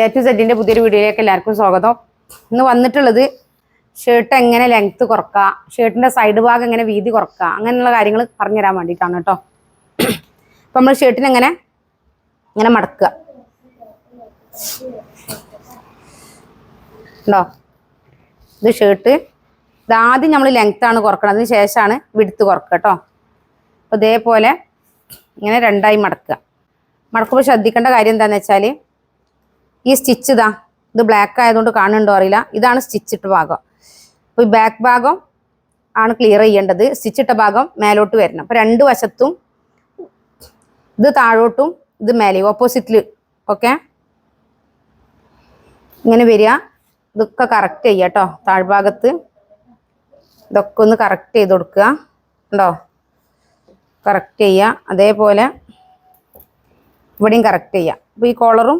A to സെഡിന്റെ പുതിയൊരു വീഡിയോയിലേക്ക് എല്ലാവർക്കും സ്വാഗതം. ഇന്ന് വന്നിട്ടുള്ളത് ഷർട്ട് എങ്ങനെ ലെങ്ത് കുറക്കുക ഷർട്ടിന്റെ സൈഡ് ഭാഗം എങ്ങനെ വീതി കുറക്കുക അങ്ങനെയുള്ള കാര്യങ്ങൾ പറഞ്ഞുതരാൻ വേണ്ടിയിട്ടാണ് കേട്ടോ. അപ്പം നമ്മൾ ഷർട്ടിനെ എങ്ങനെ ഇങ്ങനെ മടക്കുക. ഉണ്ടോ? ഇത് ഷർട്ട് ഇത് ആദ്യം നമ്മൾ ലെങ്ത് ആണ് കുറക്കണം അതിന് ശേഷമാണ് വിടുത്ത് കുറക്കുക കേട്ടോ. അപ്പോൾ ഇതേപോലെ ഇങ്ങനെ രണ്ടായി മടക്കുക. മടക്കുമ്പോൾ ശ്രദ്ധിക്കേണ്ട കാര്യം എന്താണെന്ന് വെച്ചാൽ ഈ സ്റ്റിച്ച് ഇതാ ഇത് ബ്ലാക്ക് ആയതുകൊണ്ട് കാണുന്നുണ്ടോ അറിയില്ല. ഇതാണ് സ്റ്റിച്ച് ഇട്ട ഭാഗം. അപ്പോൾ ഈ ബാക്ക് ഭാഗം ആണ് ക്ലിയർ ചെയ്യേണ്ടത്. സ്റ്റിച്ച് ഇട്ട ഭാഗം മേലോട്ട് വരണം. അപ്പോൾ രണ്ട് വശത്തും ഇത് താഴോട്ടും ഇത് മേലെ ഓപ്പോസിറ്റിൽ ഓക്കെ ഇങ്ങനെ വരിക. ഇതൊക്കെ കറക്റ്റ് ചെയ്യുക കേട്ടോ. താഴ്ഭാഗത്ത് ഇതൊക്കെ ഒന്ന് കറക്റ്റ് ചെയ്ത് കൊടുക്കുക. ഉണ്ടോ കറക്റ്റ് ചെയ്യുക അതേപോലെ ഇവിടെയും കറക്റ്റ് ചെയ്യുക അപ്പോൾ ഈ കോളറും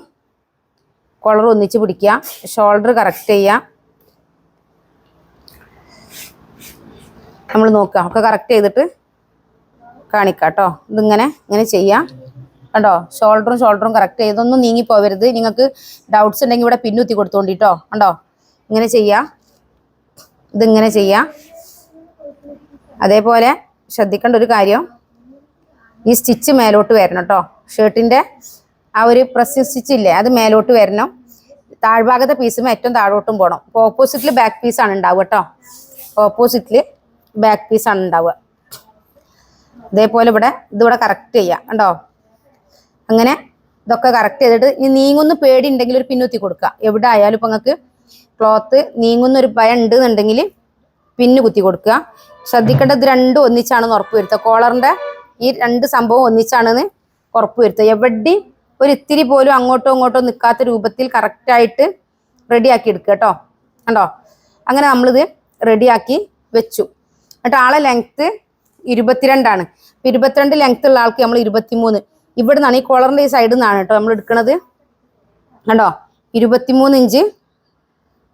കോളർ ഒന്നിച്ച് പിടിക്കുക. ഷോൾഡർ കറക്റ്റ് ചെയ്യുക. നമ്മൾ നോക്കുക. ഒക്കെ കറക്റ്റ് ചെയ്തിട്ട് കാണിക്കാം കേട്ടോ. ഇതിങ്ങനെ ഇങ്ങനെ ചെയ്യാം കണ്ടോ? ഷോൾഡറും ഷോൾഡറും കറക്റ്റ് ചെയ്തൊന്നും നീങ്ങി പോവരുത്. നിങ്ങൾക്ക് ഡൗട്ട്സ് ഉണ്ടെങ്കിൽ ഇവിടെ പിന്നുത്തി കൊടുത്തോണ്ടിട്ടോ കണ്ടോ? ഇങ്ങനെ ചെയ്യാം ഇതിങ്ങനെ ചെയ്യാം അതേപോലെ ശ്രദ്ധിക്കേണ്ട ഒരു കാര്യം ഈ സ്റ്റിച്ച് മേലോട്ട് വരണം കേട്ടോ ഷർട്ടിന്റെ ആ ഒരു പ്രസ് അത് മേലോട്ട് വരണം. താഴ്ഭാഗത്തെ പീസും ഏറ്റവും താഴോട്ടും പോകണം അപ്പോൾ ഓപ്പോസിറ്റിൽ ബാക്ക് പീസാണ് ഉണ്ടാവുക കേട്ടോ ഓപ്പോസിറ്റിൽ ബാക്ക് പീസാണ് ഉണ്ടാവുക. ഇതേപോലെ ഇവിടെ ഇതിവിടെ കറക്റ്റ് ചെയ്യാം. കണ്ടോ? അങ്ങനെ ഇതൊക്കെ കറക്റ്റ് ചെയ്തിട്ട് ഇനി നീങ്ങുന്ന പേടി ഉണ്ടെങ്കിൽ ഒരു പിന്നുത്തി കൊടുക്കുക. എവിടെ ആയാലും ഇപ്പം നിങ്ങൾക്ക് ക്ലോത്ത് നീങ്ങുന്ന ഒരു ഭയം ഉണ്ട് എന്നുണ്ടെങ്കിൽ പിന്ന് കുത്തി കൊടുക്കുക. ശ്രദ്ധിക്കേണ്ടത് രണ്ടും ഒന്നിച്ചാണെന്ന് ഉറപ്പ് വരുത്തുക. കോളറിന്റെ ഈ രണ്ട് സംഭവം ഒന്നിച്ചാണെന്ന് ഉറപ്പ് വരുത്തുക. എവിടെയും ഒരു ഇത്തിരി പോലും അങ്ങോട്ടോ ഇങ്ങോട്ടോ നിൽക്കാത്ത രൂപത്തിൽ കറക്റ്റായിട്ട് റെഡിയാക്കി എടുക്കുക കേട്ടോ. കണ്ടോ? അങ്ങനെ നമ്മളിത് റെഡിയാക്കി വെച്ചു. എന്നിട്ട് ആളെ ലെങ്ത്ത് ഇരുപത്തിരണ്ടാണ്. ഇരുപത്തിരണ്ട് ലെങ്ത്ത് ഉള്ള ആൾക്ക് നമ്മൾ ഇരുപത്തിമൂന്ന്. ഇവിടെ നിന്നാണ് ഈ കോളറിന്റെ ഈ സൈഡിൽ നിന്നാണ് കേട്ടോ നമ്മൾ എടുക്കുന്നത് കണ്ടോ? ഇരുപത്തിമൂന്ന് ഇഞ്ച്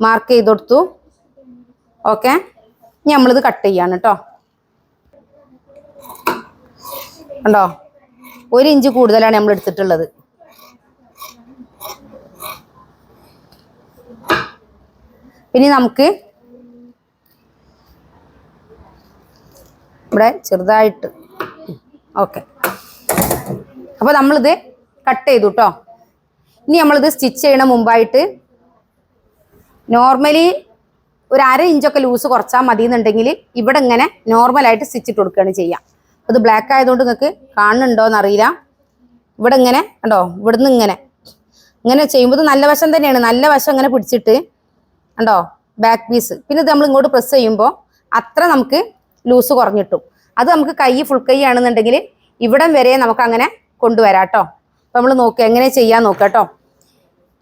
മാർക്ക് ചെയ്ത് കൊടുത്തു. ഓക്കെ ഇനി നമ്മളിത് കട്ട് ചെയ്യാണ് കേട്ടോ. കണ്ടോ? ഒരു ഇഞ്ച് കൂടുതലാണ് നമ്മൾ എടുത്തിട്ടുള്ളത്. ഇനി നമുക്ക് ഇവിടെ ചെറുതായിട്ട്. ഓക്കെ അപ്പോൾ നമ്മളിത് കട്ട് ചെയ്തു കേട്ടോ ഇനി നമ്മളിത് സ്റ്റിച്ച് ചെയ്യണ മുമ്പായിട്ട് നോർമലി ഒരു അര ഇഞ്ചൊക്കെ ലൂസ് കുറച്ചാൽ മതി എന്നുണ്ടെങ്കിൽ ഇവിടെ ഇങ്ങനെ നോർമലായിട്ട് സ്റ്റിച്ച് ഇട്ട് കൊടുക്കുകയാണ് ചെയ്യാം. അത് ബ്ലാക്ക് ആയതുകൊണ്ട് നിങ്ങൾക്ക് കാണുന്നുണ്ടോ എന്നറിയില്ല. ഇവിടെ ഇങ്ങനെ കണ്ടോ? ഇവിടുന്ന് ഇങ്ങനെ. ഇങ്ങനെ ചെയ്യുമ്പോൾ നല്ല വശം തന്നെയാണ്. നല്ല വശം ഇങ്ങനെ പിടിച്ചിട്ട് കണ്ടോ? ബാക്ക് പീസ് പിന്നെ ഇത് നമ്മൾ ഇങ്ങോട്ട് പ്രസ് ചെയ്യുമ്പോൾ അത്ര നമുക്ക് ലൂസ് കുറഞ്ഞിട്ടും. അത് നമുക്ക് കൈ ഫുൾ കൈ ആണെന്നുണ്ടെങ്കിൽ ഇവിടം വരെ നമുക്ക് അങ്ങനെ കൊണ്ടുവരാം കേട്ടോ അപ്പം നമ്മൾ നോക്കുക എങ്ങനെ ചെയ്യാൻ നോക്കാം കേട്ടോ.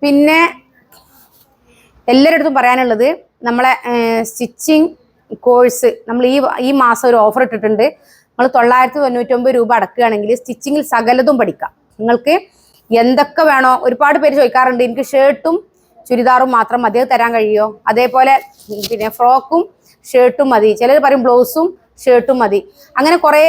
പിന്നെ എല്ലാവരുടെ അടുത്തും പറയാനുള്ളത് നമ്മളെ സ്റ്റിച്ചിങ് കോഴ്സ് നമ്മൾ ഈ ഈ മാസം ഒരു ഓഫർ ഇട്ടിട്ടുണ്ട്. നമ്മൾ തൊള്ളായിരത്തി തൊണ്ണൂറ്റൊമ്പത് രൂപ അടക്കുകയാണെങ്കിൽ സ്റ്റിച്ചിങ്ങിൽ സകലതും പഠിക്കാം. നിങ്ങൾക്ക് എന്തൊക്കെ വേണോ ഒരുപാട് പേര് ചോദിക്കാറുണ്ട്. എനിക്ക് ഷർട്ടും ചുരിദാറും മാത്രം മതി. തരാൻ കഴിയുമോ? അതേപോലെ പിന്നെ ഫ്രോക്കും ഷർട്ടും മതി. ചിലർ പറയും ബ്ലൗസും ഷർട്ടും മതി. അങ്ങനെ കുറേ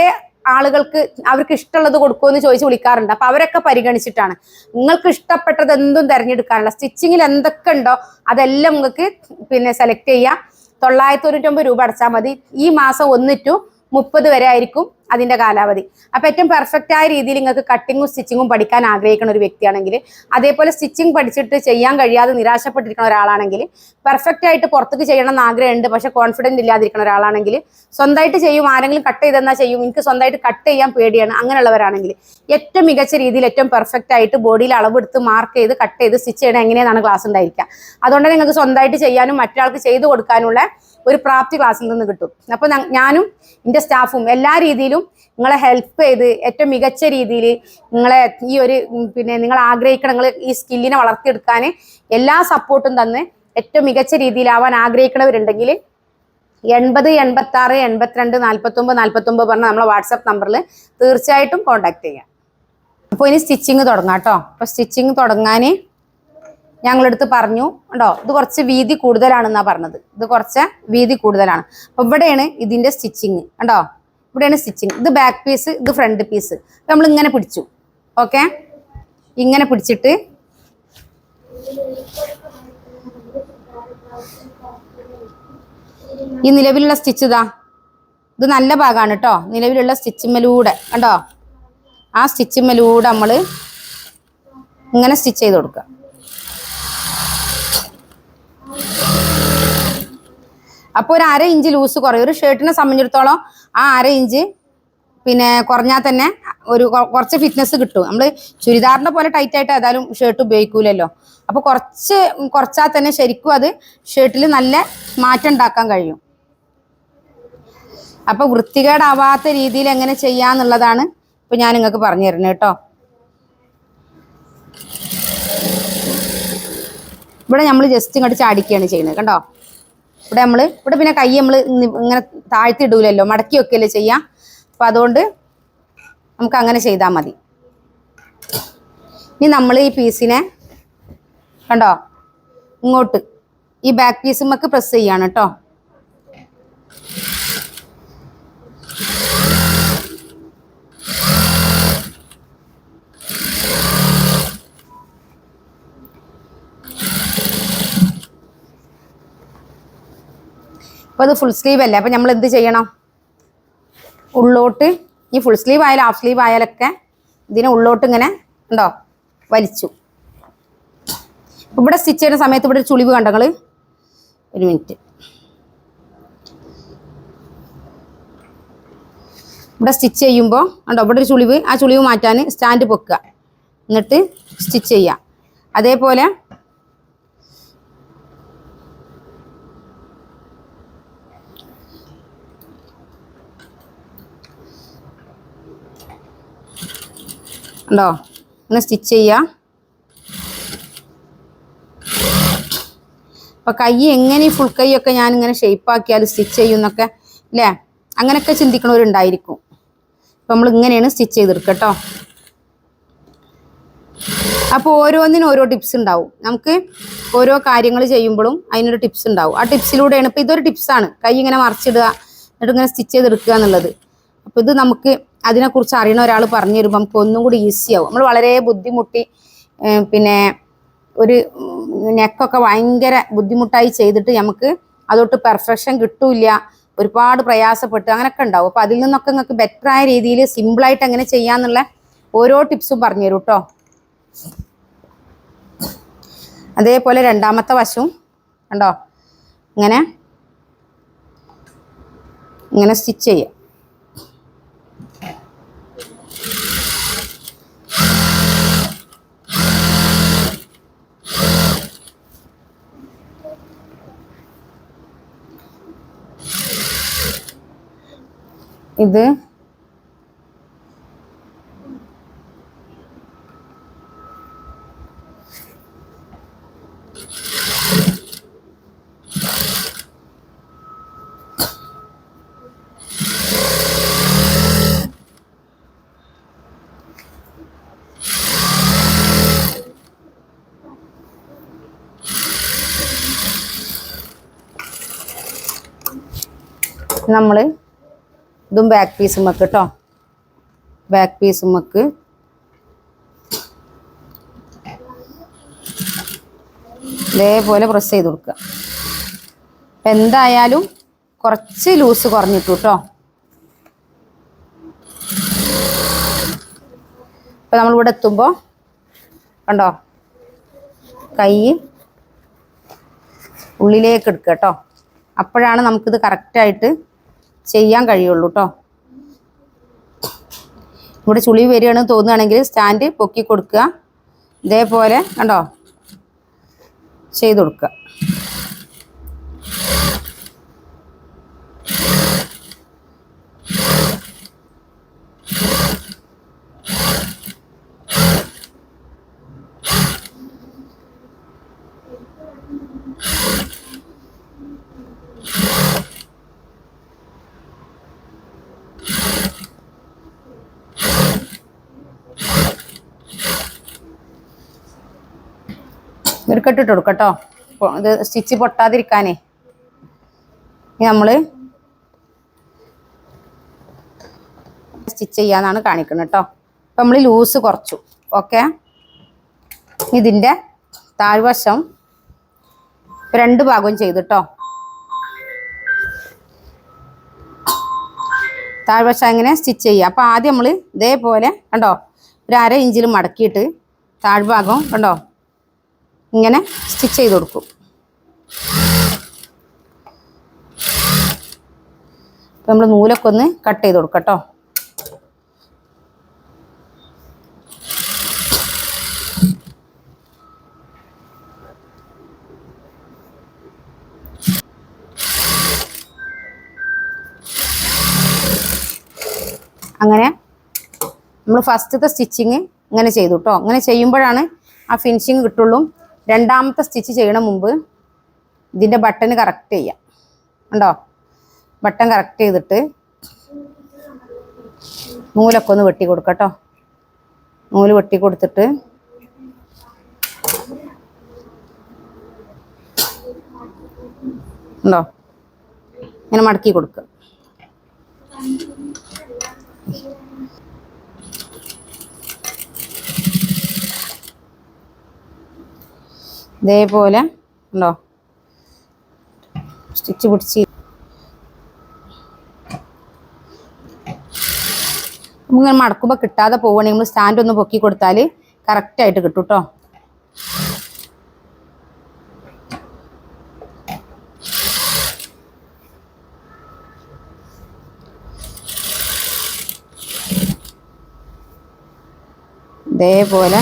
ആളുകൾക്ക് അവർക്ക് ഇഷ്ടമുള്ളത് കൊടുക്കുമെന്ന് ചോദിച്ച് വിളിക്കാറുണ്ട്. അപ്പൊ അവരൊക്കെ പരിഗണിച്ചിട്ടാണ്. നിങ്ങൾക്ക് ഇഷ്ടപ്പെട്ടത് എന്തും തിരഞ്ഞെടുക്കാനുള്ള സ്റ്റിച്ചിങ്ങിൽ എന്തൊക്കെ ഉണ്ടോ അതെല്ലാം നിങ്ങൾക്ക് പിന്നെ സെലക്ട് ചെയ്യാം. തൊള്ളായിരത്തി തൊണ്ണൂറ്റൊമ്പത് രൂപ അടച്ചാൽ മതി. ഈ മാസം ഒന്ന് ടു മുപ്പത് വരെ ആയിരിക്കും അതിന്റെ കാലാവധി. അപ്പൊ ഏറ്റവും പെർഫെക്റ്റ് ആയ രീതിയിൽ നിങ്ങൾക്ക് കട്ടിങ്ങും സ്റ്റിച്ചിങ്ങും പഠിക്കാൻ ആഗ്രഹിക്കുന്ന ഒരു വ്യക്തിയാണെങ്കിൽ അതേപോലെ സ്റ്റിച്ചിങ് പഠിച്ചിട്ട് ചെയ്യാൻ കഴിയാതെ നിരാശപ്പെട്ടിരിക്കുന്ന ഒരാളാണെങ്കിൽ പെർഫെക്റ്റ് ആയിട്ട് പുറത്തേക്ക് ചെയ്യണം എന്ന് ആഗ്രഹമുണ്ട് പക്ഷെ കോൺഫിഡന്റ് ഇല്ലാതിരിക്കുന്ന ഒരാളാണെങ്കിൽ സ്വന്തമായിട്ട് ചെയ്യും ആരെങ്കിലും കട്ട് ചെയ്തെന്നാൽ ചെയ്യും എനിക്ക് സ്വന്തമായിട്ട് കട്ട് ചെയ്യാൻ പേടിയാണ് അങ്ങനെയുള്ളവരാണെങ്കിൽ ഏറ്റവും മികച്ച രീതിയിൽ ഏറ്റവും പെർഫെക്റ്റ് ആയിട്ട് ബോഡിയിൽ അളവെടുത്ത് മാർക്ക് ചെയ്ത് കട്ട് ചെയ്ത് സ്റ്റിച്ച് ചെയ്യണം എങ്ങനെയാണ് ക്ലാസ് ഉണ്ടായിരിക്കുക. അതുകൊണ്ട് നിങ്ങൾക്ക് സ്വന്തമായിട്ട് ചെയ്യാനും മറ്റൊരാൾക്ക് ചെയ്തു കൊടുക്കാനുള്ള ഒരു പ്രാപ്തി ക്ലാസ്സിൽ നിന്ന് കിട്ടും. അപ്പോൾ ഞാനും എന്റെ സ്റ്റാഫും എല്ലാ രീതിയിലും നിങ്ങളെ ഹെൽപ്പ് ചെയ്ത് ഏറ്റവും മികച്ച രീതിയിൽ നിങ്ങളെ ഈ ഒരു പിന്നെ നിങ്ങൾ ആഗ്രഹിക്കണം നിങ്ങൾ ഈ സ്കില്ലിനെ വളർത്തിയെടുക്കാൻ എല്ലാ സപ്പോർട്ടും തന്ന് ഏറ്റവും മികച്ച രീതിയിലാവാൻ ആഗ്രഹിക്കുന്നവരുണ്ടെങ്കിൽ എൺപത് എൺപത്തി ആറ് എൺപത്തിരണ്ട് നാൽപ്പത്തൊമ്പത് നാൽപ്പത്തൊമ്പത് പറഞ്ഞ നമ്മളെ വാട്സപ്പ് നമ്പറിൽ തീർച്ചയായിട്ടും കോൺടാക്ട് ചെയ്യാം. അപ്പോൾ ഇനി സ്റ്റിച്ചിങ് തുടങ്ങാം കേട്ടോ. അപ്പോൾ സ്റ്റിച്ചിങ് തുടങ്ങാൻ ഞങ്ങളെടുത്ത് പറഞ്ഞു ഉണ്ടോ ഇത് കുറച്ച് വീതി കൂടുതലാണെന്നാ പറഞ്ഞത്. ഇത് കുറച്ച് വീതി കൂടുതലാണ്. അപ്പൊ ഇവിടെയാണ് ഇതിന്റെ സ്റ്റിച്ചിങ് കണ്ടോ? ഇവിടെയാണ് സ്റ്റിച്ചിങ് ഇത് ബാക്ക് പീസ് ഇത് ഫ്രണ്ട് പീസ് നമ്മൾ ഇങ്ങനെ പിടിച്ചു. ഓക്കെ? ഇങ്ങനെ പിടിച്ചിട്ട് ഈ നിലവിലുള്ള സ്റ്റിച്ച് ഇതാ. ഇത് നല്ല ഭാഗമാണ് കേട്ടോ നിലവിലുള്ള സ്റ്റിച്ചിമ്മലൂടെ കണ്ടോ? ആ സ്റ്റിച്ചിമ്മലൂടെ നമ്മൾ ഇങ്ങനെ സ്റ്റിച്ച് ചെയ്ത് കൊടുക്കുക. അപ്പോൾ ഒരു അര ഇഞ്ച് ലൂസ് കുറയും. ഒരു ഷർട്ടിനെ സംബന്ധിച്ചിടത്തോളം ആ അര ഇഞ്ച് പിന്നെ കുറഞ്ഞാൽ തന്നെ ഒരു കുറച്ച് ഫിറ്റ്നസ് കിട്ടും. നമ്മൾ ചുരിദാറിന്റെ പോലെ ടൈറ്റ് ആയിട്ട് ഏതായാലും ഷർട്ട് ഉപയോഗിക്കൂലല്ലോ. അപ്പോൾ കുറച്ച് കുറച്ചാൽ തന്നെ ശരിക്കും അത് ഷർട്ടിൽ നല്ല മാറ്റം ഉണ്ടാക്കാൻ കഴിയും. അപ്പോൾ വൃത്തികേടാവാത്ത രീതിയിൽ എങ്ങനെ ചെയ്യാന്നുള്ളതാണ് ഇപ്പൊ ഞാൻ നിങ്ങൾക്ക് പറഞ്ഞു തരുന്നത് കേട്ടോ. ഇവിടെ നമ്മൾ ജസ്റ്റ് ഇങ്ങോട്ട് ചാടിക്കുകയാണ് ചെയ്യുന്നത്. കണ്ടോ? ഇവിടെ നമ്മൾ ഇവിടെ പിന്നെ കൈ നമ്മൾ ഇങ്ങനെ താഴ്ത്തി ഇടൂലല്ലോ മടക്കി വെക്കല്ലേ ചെയ്യാം. അപ്പം അതുകൊണ്ട് നമുക്ക് അങ്ങനെ ചെയ്താൽ മതി. ഇനി നമ്മൾ ഈ പീസിനെ കണ്ടോ? ഇങ്ങോട്ട്. ഈ ബാക്ക് പീസുമൊക്കെ പ്രസ് ചെയ്യാണ് കേട്ടോ അപ്പോൾ അത് ഫുൾ സ്ലീവ് അല്ലേ? അപ്പോൾ നമ്മൾ എന്ത് ചെയ്യണം? ഉള്ളോട്ട് ഈ ഫുൾ സ്ലീവ് ആയാലും ഹാഫ് സ്ലീവ് ആയാലൊക്കെ ഇതിനെ ഉള്ളോട്ട് ഇങ്ങനെ ഉണ്ടോ? വലിച്ചു. ഇവിടെ സ്റ്റിച്ച് ചെയ്യുന്ന സമയത്ത് ഇവിടെ ഒരു ചുളിവ് കണ്ടങ്ങൾ ഒരു മിനിറ്റ് ഇവിടെ സ്റ്റിച്ച് ചെയ്യുമ്പോൾ ഉണ്ടോ ഇവിടെ ഒരു ചുളിവ് ആ ചുളിവ് മാറ്റാൻ സ്റ്റാൻഡ് പൊക്കുക. എന്നിട്ട് സ്റ്റിച്ച് ചെയ്യുക അതേപോലെ ഉണ്ടോ? ഇങ്ങനെ സ്റ്റിച്ച് ചെയ്യുക അപ്പോൾ കൈ എങ്ങനെ ഫുൾ കൈയൊക്കെ ഞാൻ ഇങ്ങനെ ഷേപ്പാക്കിയാൽ സ്റ്റിച്ച് ചെയ്യുന്നൊക്കെ അല്ലേ അങ്ങനെയൊക്കെ ചിന്തിക്കണവരുണ്ടായിരിക്കും. അപ്പൊ നമ്മൾ ഇങ്ങനെയാണ് സ്റ്റിച്ച് ചെയ്തെടുക്കുക കേട്ടോ അപ്പോൾ ഓരോന്നിനും ഓരോ ടിപ്സ് ഉണ്ടാവും. നമുക്ക് ഓരോ കാര്യങ്ങൾ ചെയ്യുമ്പോഴും അതിനൊരു ടിപ്സ് ഉണ്ടാവും. ആ ടിപ്സിലൂടെയാണ് ഇപ്പൊ ഇതൊരു ടിപ്സാണ് കൈ ഇങ്ങനെ മറിച്ചിടുക എന്നിട്ട് ഇങ്ങനെ സ്റ്റിച്ച് ചെയ്തെടുക്കുക എന്നുള്ളത്. അപ്പൊ ഇത് നമുക്ക് അതിനെക്കുറിച്ച് അറിയണ ഒരാൾ പറഞ്ഞു തരുമ്പോൾ നമുക്ക് ഒന്നും കൂടി ഈസി ആവും. നമ്മൾ വളരെ ബുദ്ധിമുട്ടി പിന്നെ ഒരു നെക്കൊക്കെ ഭയങ്കര ബുദ്ധിമുട്ടായി ചെയ്തിട്ട് നമുക്ക് അതൊട്ട് പെർഫെക്ഷൻ കിട്ടൂല ഒരുപാട് പ്രയാസപ്പെട്ട് അങ്ങനെയൊക്കെ ഉണ്ടാവും. അപ്പൊ അതിൽ നിന്നൊക്കെ നിങ്ങൾക്ക് ബെറ്റർ ആയ രീതിയിൽ സിമ്പിളായിട്ട് എങ്ങനെ ചെയ്യാന്നുള്ള ഓരോ ടിപ്സും പറഞ്ഞു തരും കേട്ടോ അതേപോലെ രണ്ടാമത്തെ വശവും കണ്ടോ? ഇങ്ങനെ ഇങ്ങനെ സ്റ്റിച്ച് ചെയ്യുക ഇത് നമ്മൾ ഇതും ബാക്ക് പീസും വെക്ക് കേട്ടോ ബാക്ക് പീസും വെക്ക് ഇതേപോലെ പ്രസ് ചെയ്ത് കൊടുക്കുക. അപ്പം എന്തായാലും കുറച്ച് ലൂസ് കുറഞ്ഞിട്ടു കേട്ടോ അപ്പം നമ്മളിവിടെ എത്തുമ്പോൾ കണ്ടോ? കൈ ഉള്ളിലേക്ക് എടുക്കുക കേട്ടോ അപ്പോഴാണ് നമുക്കിത് കറക്റ്റായിട്ട് ചെയ്യാൻ കഴിയുള്ളൂ കേട്ടോ ഇവിടെ ചുളി വരികയാണെന്ന് തോന്നുകയാണെങ്കിൽ സ്റ്റാൻഡ് പൊക്കി കൊടുക്കുക. ഇതേപോലെ കണ്ടോ? ചെയ്ത് കൊടുക്കുക. ഇറുക്കെട്ടിട്ട് കൊടുക്കട്ടോ ഇത് സ്റ്റിച്ച് പൊട്ടാതിരിക്കാനേ. ഇനി നമ്മൾ സ്റ്റിച്ച് ചെയ്യാന്നാണ് കാണിക്കുന്നത് കേട്ടോ. അപ്പൊ നമ്മൾ ലൂസ് കുറച്ചു ഓക്കെ? ഇതിന്റെ താഴ്വശം രണ്ട് ഭാഗവും ചെയ്തിട്ടോ താഴ്വശം ഇങ്ങനെ സ്റ്റിച്ച് ചെയ്യുക അപ്പോൾ ആദ്യം നമ്മൾ ഇതേപോലെ കണ്ടോ ഒരു അര ഇഞ്ചിൽ മടക്കിയിട്ട് താഴ്ഭാഗം കണ്ടോ ഇങ്ങനെ സ്റ്റിച്ച് ചെയ്ത് കൊടുക്കും. നമ്മൾ നൂലൊക്കെ ഒന്ന് കട്ട് ചെയ്ത് കൊടുക്കാം കേട്ടോ. അങ്ങനെ നമ്മൾ ഫസ്റ്റത്തെ സ്റ്റിച്ചിങ് ഇങ്ങനെ ചെയ്തു കേട്ടോ. അങ്ങനെ ചെയ്യുമ്പോഴാണ് ആ ഫിനിഷിങ് കിട്ടുള്ളൂ. രണ്ടാമത്തെ സ്റ്റിച്ച് ചെയ്യണ മുമ്പ് ഇതിന്റെ ബട്ടൺ കറക്റ്റ് ചെയ്യാം. ഉണ്ടോ ബട്ടൺ കറക്റ്റ് ചെയ്തിട്ട് നൂലൊക്കെ ഒന്ന് വെട്ടി കൊടുക്കട്ടോ നൂൽ വെട്ടി കൊടുത്തിട്ട് ഉണ്ടോ ഇങ്ങനെ മടക്കി കൊടുക്കുക ഇതേപോലെ ഉണ്ടോ? സ്റ്റിച്ച് പിടിച്ച്. നമ്മളിങ്ങനെ മടക്കുമ്പോൾ കിട്ടാതെ പോവുകയാണെങ്കിൽ നമ്മൾ സ്റ്റാൻഡ് ഒന്ന് പൊക്കി കൊടുത്താൽ കറക്റ്റായിട്ട് കിട്ടും കേട്ടോ ഇതേപോലെ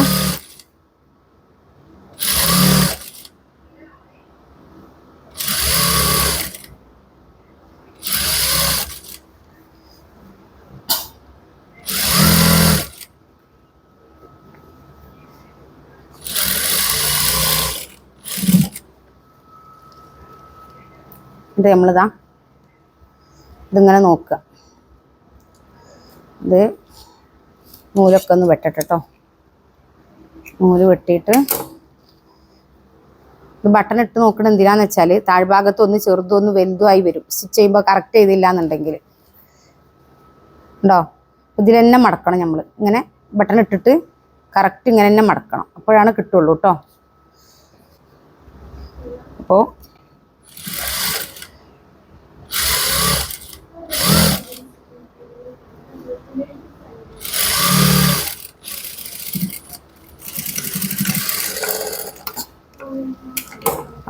ഇത് നമ്മളിതാ ഇതിങ്ങനെ നോക്കുക. ഇത് നൂലൊക്കെ ഒന്ന് വെട്ടട്ടെ. നൂൽ വെട്ടിയിട്ട് ഇത് ബട്ടൺ ഇട്ട് നോക്കണ എന്തിനാന്ന് വെച്ചാൽ താഴ്ഭാഗത്ത് ഒന്ന് ചെറുതും ഒന്ന് വലുതുമായി വരും. സ്റ്റിച്ച് ചെയ്യുമ്പോൾ കറക്റ്റ് ചെയ്തില്ല എന്നുണ്ടെങ്കിൽ ഉണ്ടോ ഇതിൽ തന്നെ മടക്കണം നമ്മൾ ഇങ്ങനെ ബട്ടൺ ഇട്ടിട്ട് കറക്റ്റ് ഇങ്ങനെ തന്നെ മടക്കണം. അപ്പോഴാണ് കിട്ടുള്ളൂ കേട്ടോ അപ്പോൾ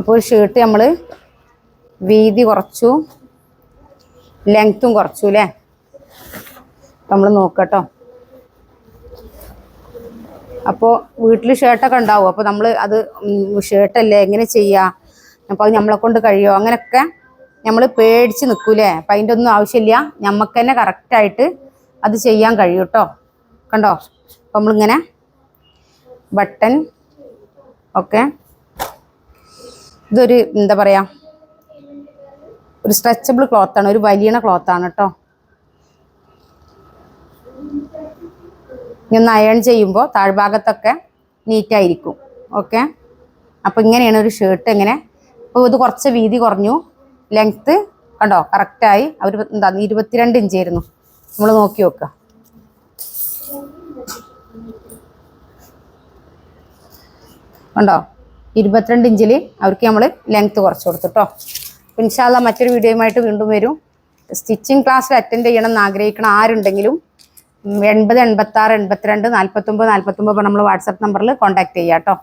അപ്പോൾ ഒരു ഷർട്ട് നമ്മൾ വീതി കുറച്ചു ലെങ്ത്തും കുറച്ചു അല്ലേ നമ്മൾ നോക്കട്ടോ. അപ്പോൾ വീട്ടിൽ ഷർട്ടൊക്കെ ഉണ്ടാവും. അപ്പോൾ നമ്മൾ അത് ഷർട്ടല്ലേ എങ്ങനെ ചെയ്യുക അപ്പോൾ അത് നമ്മളെ കൊണ്ട് കഴിയുമോ അങ്ങനെയൊക്കെ നമ്മൾ പേടിച്ച് നിൽക്കൂലേ അപ്പം അതിന്റെ ഒന്നും ആവശ്യമില്ല. നമുക്ക് തന്നെ കറക്റ്റായിട്ട് അത് ചെയ്യാൻ കഴിയും കേട്ടോ കണ്ടോ? അപ്പം നമ്മളിങ്ങനെ ബട്ടൺ ഓക്കെ ഇതൊരു എന്താ പറയുക ഒരു സ്ട്രെച്ചബിൾ ക്ലോത്താണ് ഒരു വലിയണ ക്ലോത്താണ് കേട്ടോ ഒന്ന് അയൺ ചെയ്യുമ്പോൾ താഴ്ഭാഗത്തൊക്കെ നീറ്റായിരിക്കും ഓക്കെ അപ്പോൾ ഇങ്ങനെയാണ് ഒരു ഷർട്ട് ഇങ്ങനെ അപ്പോൾ ഇത് കുറച്ച് വീതി കുറഞ്ഞു ലെങ്ത്ത് കണ്ടോ കറക്റ്റായി അവർ എന്താ ഇരുപത്തിരണ്ട് ഇഞ്ചായിരുന്നു നമ്മൾ നോക്കി നോക്കുക കണ്ടോ? ഇരുപത്തിരണ്ട് ഇഞ്ചിൽ അവർക്ക് നമ്മൾ ലെങ്ത്ത് കുറച്ച് കൊടുത്തു കേട്ടോ ഇൻഷാല്ല മറ്റൊരു വീഡിയോയുമായിട്ട് വീണ്ടും വരും. സ്റ്റിച്ചിങ് ക്ലാസ്സിൽ അറ്റൻഡ് ചെയ്യണം എന്ന് ആഗ്രഹിക്കണം ആരുണ്ടെങ്കിലും എൺപത് എൺപത്തി ആറ് എൺപത്തിരണ്ട് നാൽപ്പത്തൊമ്പത് നാൽപ്പത്തൊമ്പത് നമ്മൾ വാട്സാപ്പ് നമ്പറിൽ കോൺടാക്ട് ചെയ്യാം കേട്ടോ